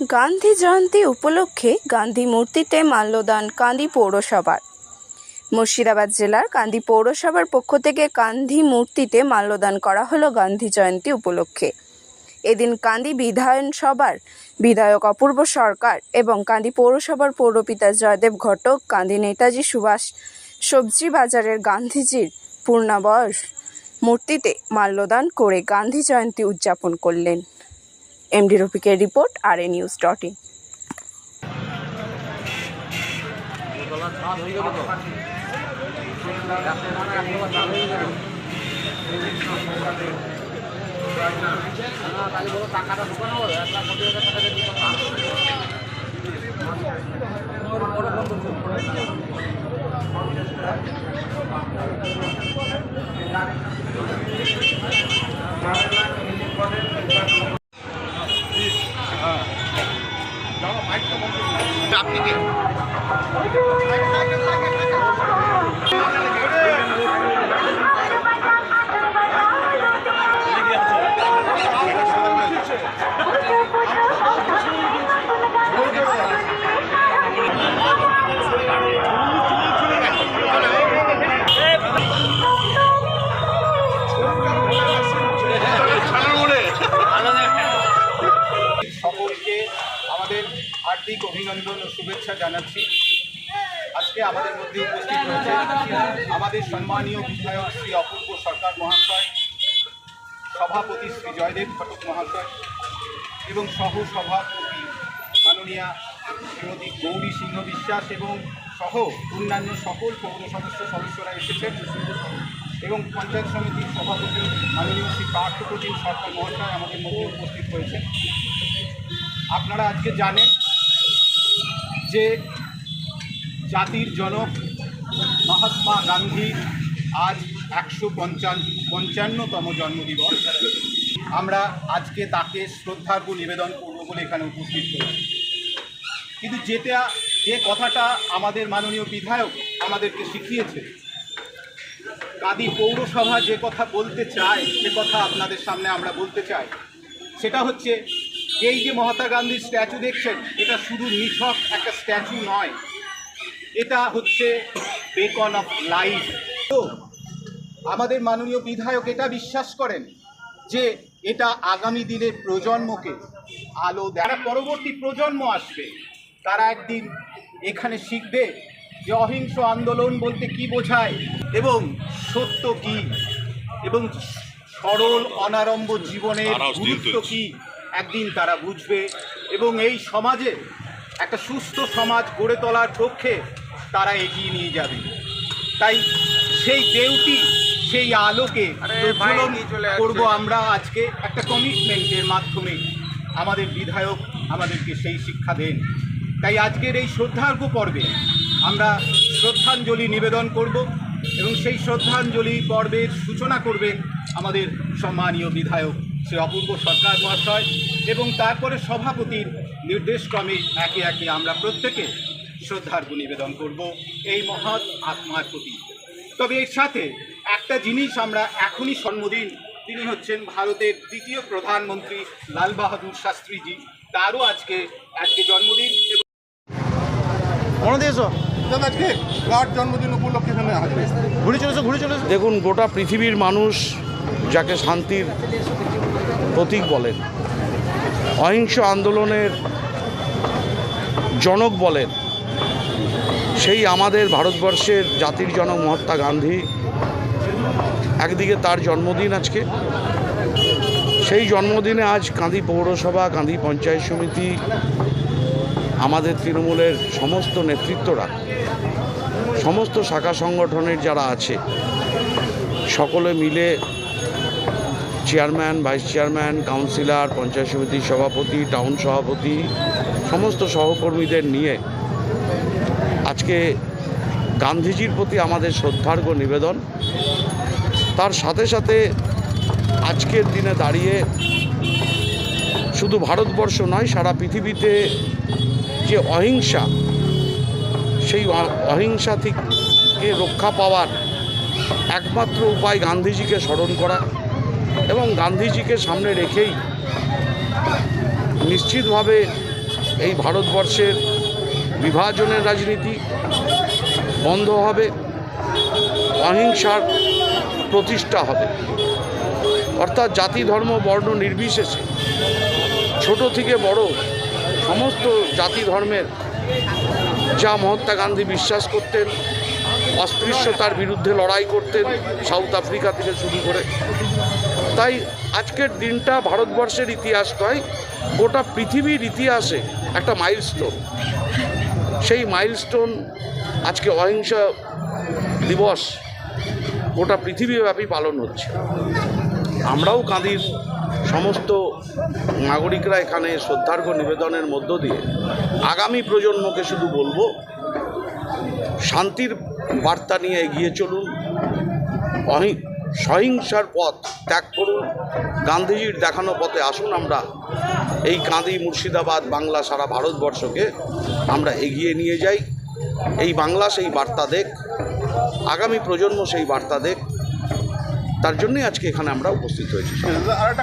গান্ধী জয়ন্তী উপলক্ষে গান্ধী মূর্তিতে মাল্যদান কান্দি পৌরসভার। মুর্শিদাবাদ জেলার কান্দি পৌরসভার পক্ষ থেকে গান্ধী মূর্তিতে মাল্যদান করা হলো গান্ধী জয়ন্তী উপলক্ষে। এদিন কান্দি বিধানসভার বিধায়ক অপূর্ব সরকার এবং কান্দি পৌরসভার পৌরপিতা জয়দেব ঘটক, কান্দি নেতাজি সুভাষ সবজি বাজারের গান্ধীজির পূর্ণাবয়স মূর্তিতে মাল্যদান করে গান্ধী জয়ন্তী উদযাপন করলেন। এমডি রফিকের report R A news dot in সকলকে শুভেচ্ছা জানাচ্ছি। আজকে আমাদের মধ্যে উপস্থিত রয়েছে আমাদের সম্মানীয় বিধায়ক শ্রী অপূর্ব সরকার মহাশয়, সভাপতি শ্রী জয়দেব ঘটক মহাশয় এবং সহ সভাপতি মাননীয়া শ্রীমতী গৌরী সিংহ বিশ্বাস এবং সহ অন্যান্য সকল পৌর সদস্য সদস্যরা এসেছেন এবং পঞ্চায়েত সমিতির সভাপতি মাননীয় শ্রী পার্থপ্রতিম সরকার মহাশয় আমাদের মধ্যে উপস্থিত হয়েছেন। আপনারা আজকে জানেন যে জাতির জনক মহাত্মা গান্ধী আজ একশো পঞ্চান্ন পঞ্চান্নতম জন্মদিবস। আমরা আজকে তাকে শ্রদ্ধার্ঘ্য নিবেদন করব বলে এখানে উপস্থিত হয়েছি কিন্তু যেটা, যে কথাটা আমাদের মাননীয় বিধায়ক আমাদেরকে শিখিয়েছে কাদি পৌরসভা যে কথা বলতে চায়, সে কথা আপনাদের সামনে আমরা বলতে চাই, সেটা হচ্ছে এই যে মহাত্মা গান্ধীর স্ট্যাচু দেখছেন এটা শুধু নিছক একটা স্ট্যাচু নয় এটা হচ্ছে বেকন অফ লাইফ। তো আমাদের মাননীয় বিধায়ক এটা বিশ্বাস করেন যে এটা আগামী দিনের প্রজন্মকে আলো যারা পরবর্তী প্রজন্ম আসবে তারা একদিন এখানে শিখবে যে অহিংস আন্দোলন বলতে কি বোঝায় এবং সত্য কি এবং সরল অনারম্ভ জীবনের গুরুত্ব কি? একদিন তারা বুঝবে এবং এই সমাজে একটা সুস্থ সমাজ গড়ে তোলার পক্ষে তারা এগিয়ে নিয়ে যাবে। তাই সেই দেউটি সেই আলোকে প্রজ্বলন করব আমরা আজকে একটা কমিটমেন্টের মাধ্যমে আমাদের বিধায়ক আমাদেরকে সেই শিক্ষা দেন। তাই আজকের এই শ্রদ্ধার্ঘ পর্বে আমরা শ্রদ্ধাঞ্জলি নিবেদন করব এবং সেই শ্রদ্ধাঞ্জলি পর্বের সূচনা করবেন আমাদের সম্মানীয় বিধায়ক শ্রী অপূর্ব সরকার মহাশয় এবং তারপরে সভাপতির নির্দেশক্রমে একে একে আমরা প্রত্যেকে শ্রদ্ধার্ঘ্য নিবেদন করব এই মহৎ আত্মার প্রতি। তবে এর সাথে একটা জিনিস আমরা এখনই জন্মদিন তিনি হচ্ছেন ভারতের দ্বিতীয় প্রধানমন্ত্রী লাল বাহাদুর শাস্ত্রীজি। তারও আজকে আজকে জন্মদিন আজকে জন্মদিন উপলক্ষে এখানে ঘুরে চলেছো ঘুরে চলেছো? দেখুন গোটা পৃথিবীর মানুষ যাকে শান্তির প্রতীক বলেন, অহিংস আন্দোলনের জনক বলেন, সেই আমাদের ভারতবর্ষের জাতির জনক মহাত্মা গান্ধী, একদিকে তার জন্মদিন আজকে, সেই জন্মদিনে আজ কাঁদি পৌরসভা কাঁদি পঞ্চায়েত সমিতি, আমাদের তৃণমূলের সমস্ত নেতৃত্বরা, সমস্ত শাখা সংগঠনের যারা আছে, সকলে মিলে chairman vice chairman councillor panchayat সমিতির সভাপতি টাউন সভাপতি সমস্ত সহকর্মীদের নিয়ে আজকে গান্ধীজির প্রতি আমাদের শ্রদ্ধার্ঘ্য নিবেদন। তার সাথে সাথে আজকের দিনে দাঁড়িয়ে শুধু ভারতবর্ষ নয়, সারা পৃথিবীতে যে অহিংসা, সেই অহিংসা থেকে রক্ষা পাওয়ার একমাত্র উপায় গান্ধীজিকে স্মরণ করা। এবং গান্ধীজিকে সামনে রেখেই নিশ্চিতভাবে এই ভারতবর্ষের বিভাজনের রাজনীতি বন্ধ হবে, অহিংসার প্রতিষ্ঠা হবে। অর্থাৎ জাতি, ধর্ম, বর্ণ নির্বিশেষে ছোট থেকে বড় সমস্ত জাতি ধর্মের যা মহাত্মা গান্ধী বিশ্বাস করতেন, অস্পৃশ্যতার বিরুদ্ধে লড়াই করতেন, সাউথ আফ্রিকা থেকে শুরু করে তাই আজকের দিনটা ভারতবর্ষের ইতিহাস নয়, গোটা পৃথিবীর ইতিহাসে একটা মাইলস্টোন সেই মাইলস্টোন আজকে অহিংসা দিবস গোটা পৃথিবীব্যাপী পালন হচ্ছে। আমরাও কাঁদির সমস্ত নাগরিকরা এখানে শ্রদ্ধার্ঘ নিবেদনের মধ্য দিয়ে আগামী প্রজন্মকে শুধু বলব, শান্তির বার্তা নিয়ে এগিয়ে চলুন। অহি সহিংসার পথ ত্যাগ করুন। গান্ধীজির দেখানো পথে আসুন আমরা। এই কাঁদি মুর্শিদাবাদ বাংলা সারা ভারতবর্ষকে আমরা এগিয়ে নিয়ে যাই। এই বাংলা সেই বার্তা দেখ, আগামী প্রজন্ম সেই বার্তা দেখ। তার জন্যই আজকে এখানে আমরা উপস্থিত হয়েছি।